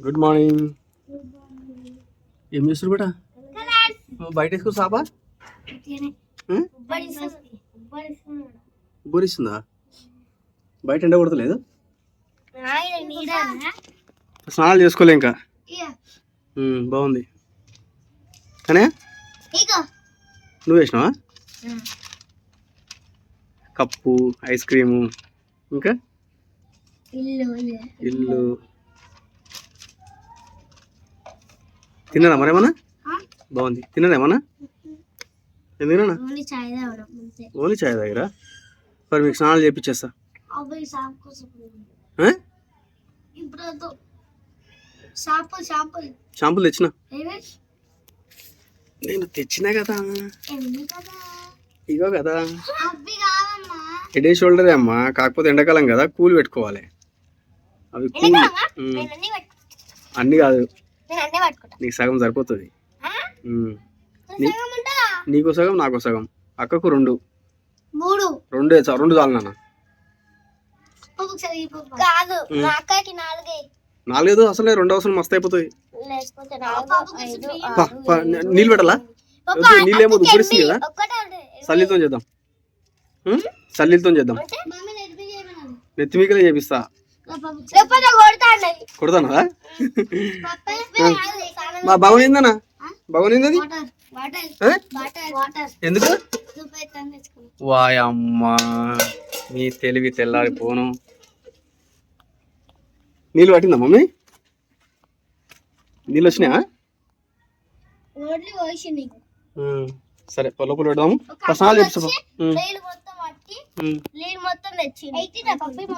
Good morning ఏం చేస్తారు కూడా బయట వేసుకో సాబా. బోరిస్తుందా? బయట ఎండ కొడతలేదు? స్నానాలు చేసుకోలే ఇంకా. బాగుంది. కానీ నువ్వు వేసినావా కప్పు ఐస్ క్రీము ఇంకా? ఇల్లు. తిన్నానా మరేమన్నా బాగుంది. తిన్నానేమన్నా ఎందుకన్నా ఓన్లీ చాయ్ దగ్గర మరి మీకు స్నానాలు చేపించేస్తా షాంపూలు తెచ్చిన. నేను తెచ్చినా కదా. ఇగో కదా. హెడ్ అండ్ షోల్డరే అమ్మా. కాకపోతే ఎండాకాలం కదా కూల్ పెట్టుకోవాలి. అవి కూల్. అన్ని కాదు. నీకు సగం సరిపోతుంది. నీకు సగం నాకు సగం. అక్కకు రెండు. రెండు రెండు చాలు నాన్న. నాలుగేదో అసలే రెండు అవసరం మస్తు అయిపోతుంది. నీళ్ళు పెట్టాలా? నీళ్ళు ఏమో ఉబ్బడిస్తుంది కదా? సల్లితో చేద్దాం. సల్లితో చేద్దాం. నెత్తిమీకలే చేపిస్తా. కొడతానా మా భవన్ ఏందనా భవన్ ఏంది ఎందుకు? వాయమ్మా నీ తెలివి తెల్లారి పోను. నీళ్ళు పట్టిందా మమ్మీ? నీళ్ళు వచ్చినాయా? సరే లోపల పెడదాము. ప్రశ్నలు చెప్తా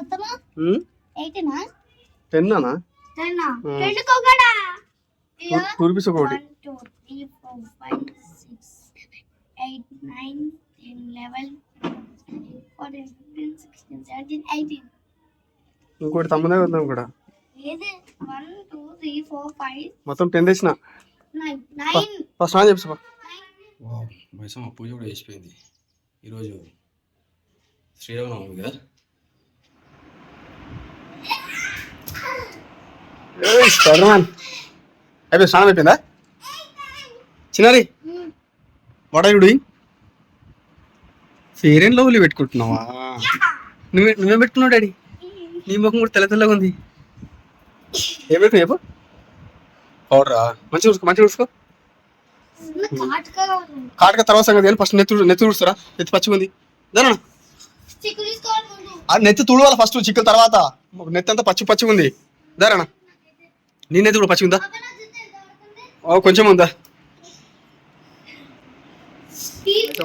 మొత్తం టెన్నానా? టూ ఇంకోటి తమ్ముదే వద్దాం కూడా మొత్తం టెన్ తెచ్చిన. ఫస్ట్ నా చెప్పు పూజ కూడా వేసిపోయింది ఈరోజు శ్రీరామనవమి కదా? అయిపోయి స్నానం అయిపోయిందా? చిన్నారి what are you doing fair and lovely పెట్టుకుంటున్నావా? నువ్వే నువ్వేం పెట్టుకున్నావు డాడీ? నీ ముఖం కూడా తెల్ల తెల్లగా ఉంది. ఏం పెట్టుకున్నా చెప్పు. పౌడరా? మంచిగా చూసుకో మంచిగా చూసుకో. కాటుగా కాటక తర్వాత సంగతి ఫస్ట్ నెత్తి నెత్తి తుడుస్తారా? నెత్తి పచ్చిగా ఉంది. దానా ఆ నెత్తి తుడవాలి ఫస్ట్ చిక్కుల తర్వాత. నెత్తి అంతా పచ్చి పచ్చిగా ఉంది. దారానా నేనేది కూడా పచ్చి ఉందా కొంచెం ఉందా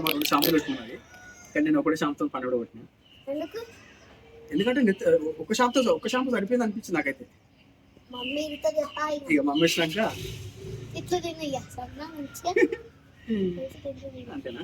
రెండు షాంపులు పెట్టుకున్నాయి కానీ నేను ఒకటే షాంపుతో పని కూడా పెట్టినా ఎందుకంటే ఒక షాంపుతో ఒక షాంపు సరిపోయింది అనిపించింది నాకైతే ఇక మమ్మీ వచ్చినాక అంతేనా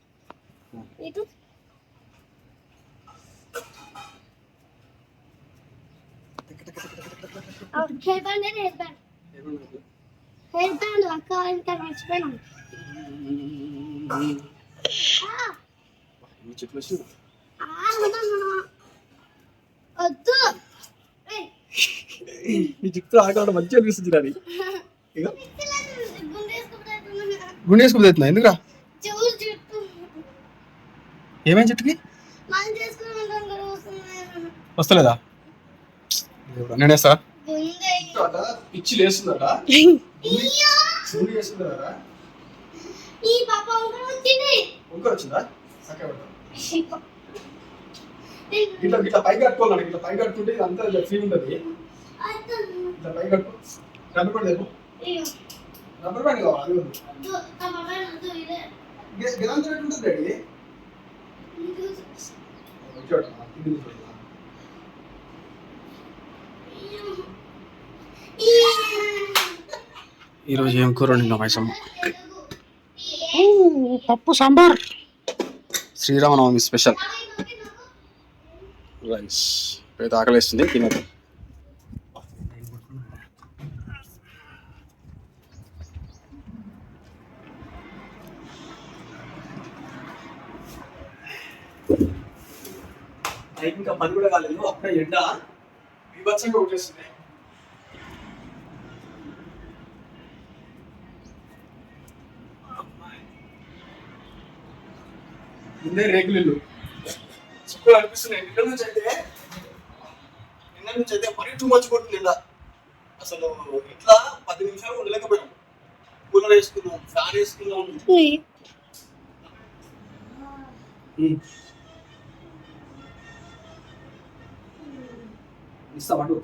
ఇటు. హెయిర్ బ్యాండ్ అని బ్యాండ్ హెయిర్ బ్యాండ్ అక్క ఇంకా మర్చిపోయినాం. వద్దు. నీ మంచిగా అనిపిస్తుంది అది గుండె ఎందుకురా? ఏమేం చెట్టుకి? వస్తలేదా? నేనే సార్ పిచ్చి ఇట్లా ఇట్లా పై కట్టుకోవాలి ఇట్లా పై కట్టుకుంటే అంతా ఫ్రీ ఉంటుంది. ఇట్లా పై కట్టుకో. రబ్బర్ బ్యాండ్ రబ్బర్ కావాలి? అది ఉంది. ఈరోజు ఏం కూర వండిందో మైసమ్మ? పప్పు సాంబార్. శ్రీరామనవమి స్పెషల్. రైస్. అయితే ఆకలిస్తుంది తినదు ఇంకా పని కూడా కాలేదు. అప్పుడే ఎండ బీభత్సంగా కొట్టేస్తుంది ముందే రేకులు చుక్కలు అనిపిస్తున్నాయి నిన్న నుంచి అయితే నిన్న నుంచి అయితే మరీ టూ మచ్ కొట్టింది నిండా అసలు ఇట్లా పది నిమిషాలు ఉండలేకపోయాం కూలర్ వేసుకున్నాం ఫ్యాన్ వేసుకున్నాం. ఇస్తామంటు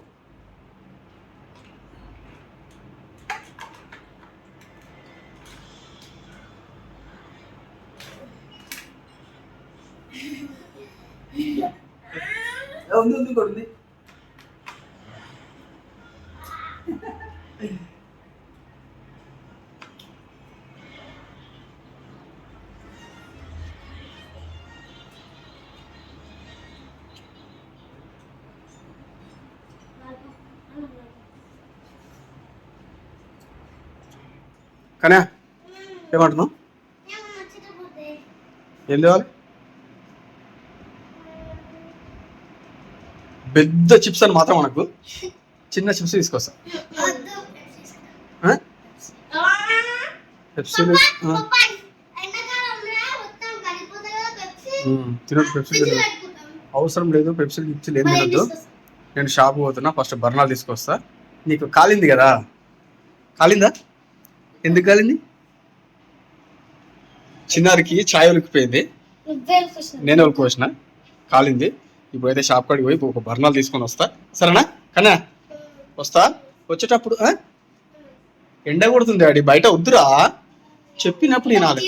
ఉంది ఉంది ఇంకోటి ఉంది. కానీ ఏమంటున్నావు? ఏం తేవాలి? పెద్ద చిప్స్ అని మాత్రం మనకు చిన్న చిప్స్ తీసుకొస్తా. ఆ? తినొద్దు పెప్సీ అవసరం లేదు పెప్సిల్ గిప్సీలు ఏం తినొద్దు. నేను షాప్ పోతున్నా ఫస్ట్ బర్నాలు తీసుకొస్తా. నీకు కాలింది కదా? కాలిందా? ఎందుకు కాలింది? చిన్నారికి ఛాయ్ ఉలికిపోయింది నేను ఉలుకోసిన కాలింది. ఇప్పుడైతే షాప్ కాడికి పోయి ఒక బర్నాలు తీసుకొని వస్తా. సరేనా? కన్నా వస్తా? వచ్చేటప్పుడు? ఎండ కొడుతుంది డాడీ బయట వద్దురా. చెప్పినప్పుడు వినాలి.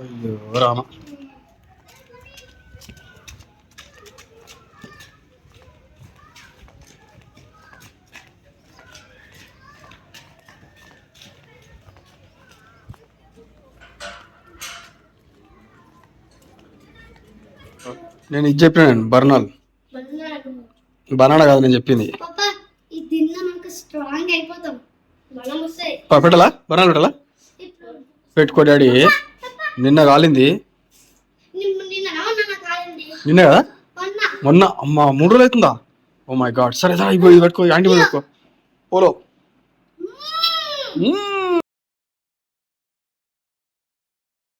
అయ్యో రామ. నేను ఇది చెప్పినాను బర్నాల్. బనానా కాదు నేను చెప్పింది. పెట్టాలా? బనాలు పెట్టాలా? పెట్టుకో డాడీ. నిన్న కాలింది. నిన్న కదా? మొన్న. అమ్మ మూడు రోజులు అవుతుందా? ఓ మై గాడ్ సరే ఇగో ఇది పెట్టుకో యాంటీ పెట్టుకో. పోలో.